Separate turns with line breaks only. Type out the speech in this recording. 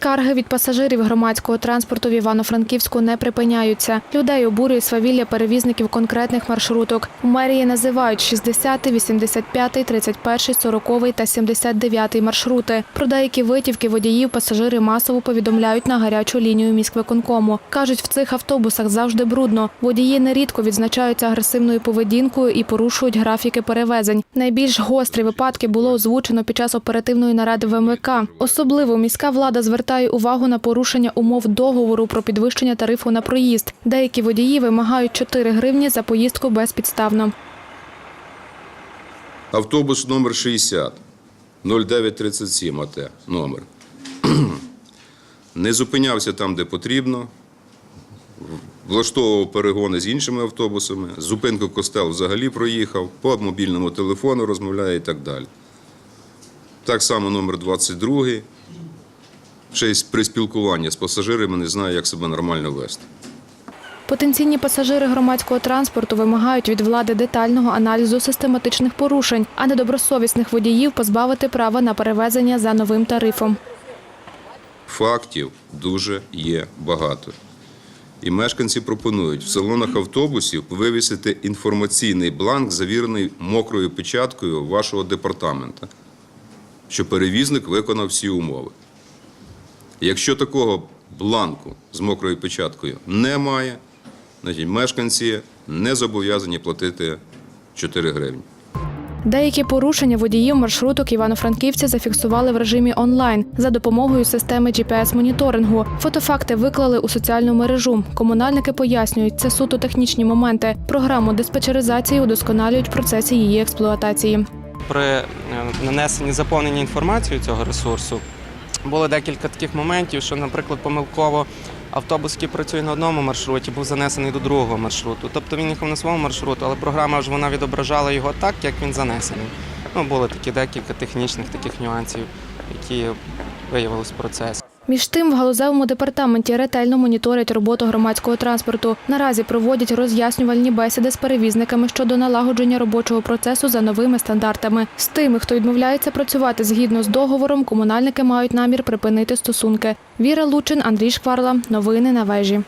Скарги від пасажирів громадського транспорту в Івано-Франківську не припиняються. Людей обурює свавілля перевізників конкретних маршруток. У мерії називають 60, 85, 31, 40 та 79 маршрути. Про деякі витівки водіїв пасажири масово повідомляють на гарячу лінію міськвиконкому. Кажуть, в цих автобусах завжди брудно. Водії нерідко відзначаються агресивною поведінкою і порушують графіки перевезень. Найбільш гострі випадки було озвучено під час оперативної наради ВМК. Особливо міська влада звертає увагу на порушення умов договору про підвищення тарифу на проїзд. Деякі водії вимагають 4 гривні за поїздку безпідставно.
Автобус номер 60 0937 АТ номер. Не зупинявся там, де потрібно. Влаштовував перегони з іншими автобусами. Зупинку костел взагалі проїхав, по мобільному телефону розмовляє і так далі. Так само номер 22. Ще й при спілкуванні з пасажирами не знає, як себе нормально вести.
Потенційні пасажири громадського транспорту вимагають від влади детального аналізу систематичних порушень, а недобросовісних водіїв позбавити права на перевезення за новим тарифом.
Фактів дуже є багато. І мешканці пропонують в салонах автобусів вивісити інформаційний бланк, завірений мокрою печаткою вашого департамента, що перевізник виконав всі умови. Якщо такого бланку з мокрою печаткою немає, значить мешканці не зобов'язані платити 4 гривні.
Деякі порушення водіїв маршруток івано-франківці зафіксували в режимі онлайн за допомогою системи GPS-моніторингу. Фотофакти виклали у соціальну мережу. Комунальники пояснюють, це суто технічні моменти. Програму диспетчеризації удосконалюють в процесі її експлуатації.
при е, нанесенні заповненні інформацією цього ресурсу було декілька таких моментів, що, наприклад, помилково автобус, який працює на одному маршруті, був занесений до другого маршруту. Тобто він їхав на своєму маршруту, але програма ж вона відображала його так, як він занесений. Ну, були такі декілька технічних таких нюансів, які виявилися в процесі.
Між тим, в галузевому департаменті ретельно моніторять роботу громадського транспорту. Наразі проводять роз'яснювальні бесіди з перевізниками щодо налагодження робочого процесу за новими стандартами. З тими, хто відмовляється працювати згідно з договором, комунальники мають намір припинити стосунки. Віра Лучин, Андрій Шкварла. Новини на вежі.